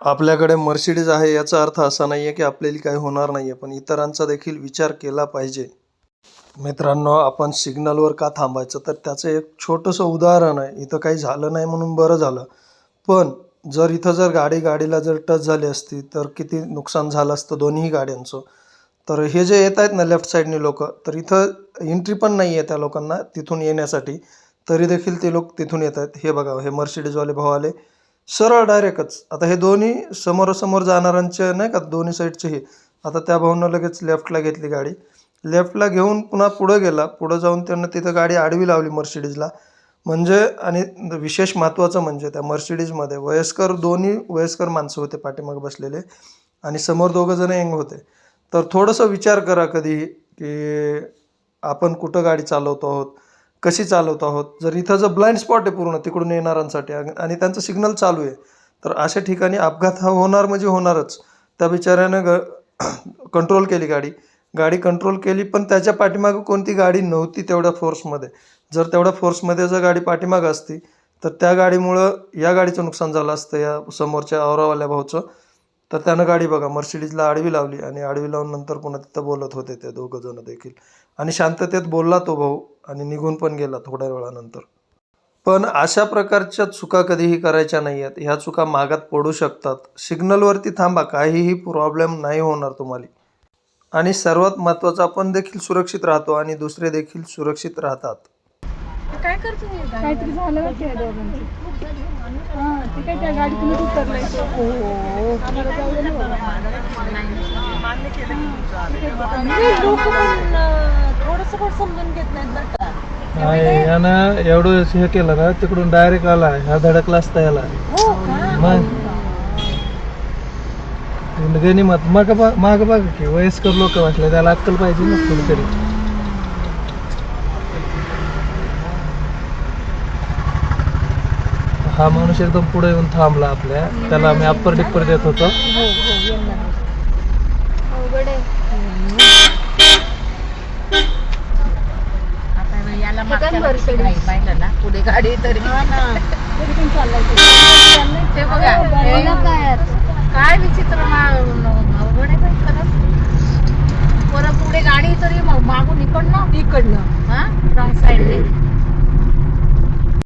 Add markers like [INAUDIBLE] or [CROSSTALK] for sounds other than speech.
आपल्याकडे मर्सिडीज आहे याचा अर्थ असा नाही आहे की आपल्याला काही होणार नाही आहे पण इतरांचा देखील विचार केला पाहिजे. मित्रांनो आपण सिग्नलवर का थांबायचं? तर त्याचं एक छोटंसं उदाहरण आहे. इथं काही झालं नाही म्हणून बरं झालं. पण जर इथं जर गाडी गाडीला जर टच झाली असती तर किती नुकसान झालं असतं दोन्ही गाड्यांचं? तर हे जे येत आहेत ना लेफ्ट साईडने लोक तर इथं एंट्री पण नाही आहे त्या लोकांना तिथून येण्यासाठी. तरी देखील ते लोक तिथून येत आहेत. हे बघा हे मर्सिडीजवाले भाऊ आले. सरळ डायरेक्टच. आता हे दोन्ही समोरासमोर जाणाऱ्यांचे नाही का दोन्ही साईडचे हे आता त्या भाऊनं लगेच लेफ्टला घेतली गाडी. लेफ्टला घेऊन पुन्हा पुढं गेला. पुढं जाऊन त्यांना तिथं गाडी आडवी लावली मर्सिडीजला. म्हणजे आणि विशेष महत्त्वाचं म्हणजे त्या मर्सिडीजमध्ये वयस्कर दोन्ही वयस्कर माणसं होते पाठीमागे बसलेले. आणि समोर दोघं जण यंग होते. तर थोडंसं विचार करा कधी की आपण कुठं गाडी चालवतो आहोत? कशी चालवत आहोत? जर इथं जर ब्लाइंड स्पॉट आहे पूर्ण तिकडून येणाऱ्यांसाठी आणि आणि त्यांचं सिग्नल चालू आहे तर अशा ठिकाणी अपघात हा होणार म्हणजे होणारच. त्या बिचाऱ्यानं ग [COUGHS] कंट्रोल केली गाडी. गाडी कंट्रोल केली पण त्याच्या पाठीमागं कोणती गाडी नव्हती तेवढ्या फोर्समध्ये जर तेवढ्या फोर्समध्ये जर गाडी पाठीमागं असती तर त्या गाडीमुळं या गाडीचं नुकसान झालं असतं या समोरच्या औरावाल्या भाऊचं. तर त्यानं गाडी बघा मर्सिडीजला आडवी लावली आणि आडवी लावून नंतर पुन्हा तिथं बोलत होते ते दोघं जण देखील. आणि शांततेत बोलला तो भाऊ आणि निघून पण गेला थोड्या वेळानंतर. पण अशा प्रकारच्या चुका कधीही करायच्या नाही आहेत ह्या चुका मागात पडू शकतात. सिग्नलवरती थांबा काहीही प्रॉब्लेम नाही होणार तुम्हाला. आणि सर्वात महत्त्वाचं आपण देखील सुरक्षित राहतो आणि दुसरे देखील सुरक्षित राहतात. काय करतो हे? काहीतरी झालं हा ते काय त्या गाडीतूनच उतरलंय. थोडस पण समजून घेत नाहीत यानं एवढं हे केलं ना तिकडून डायरेक्ट आला ह्या धडकला असता याला. हो मग? गणिमत माग माग बघ की वयस्कर लोक वाटले त्याला अक्कल पाहिजे ना कुठेतरी. हा माणूस एकदम पुढे येऊन थांबला आपल्या. त्याला आम्ही अप्पर डिप्पर देत होतो. हो हो यांना आता याला मागच्या वर्षी नाही पाहिलं ना पुढे गाडी तरी. तो. बघा. हे काय विचित्र मा- अवघड आहे बाई खरंच. परत पुढे गाडी तरी मग मागून इकडनं. इकडनं. हा? रॉंग साईडने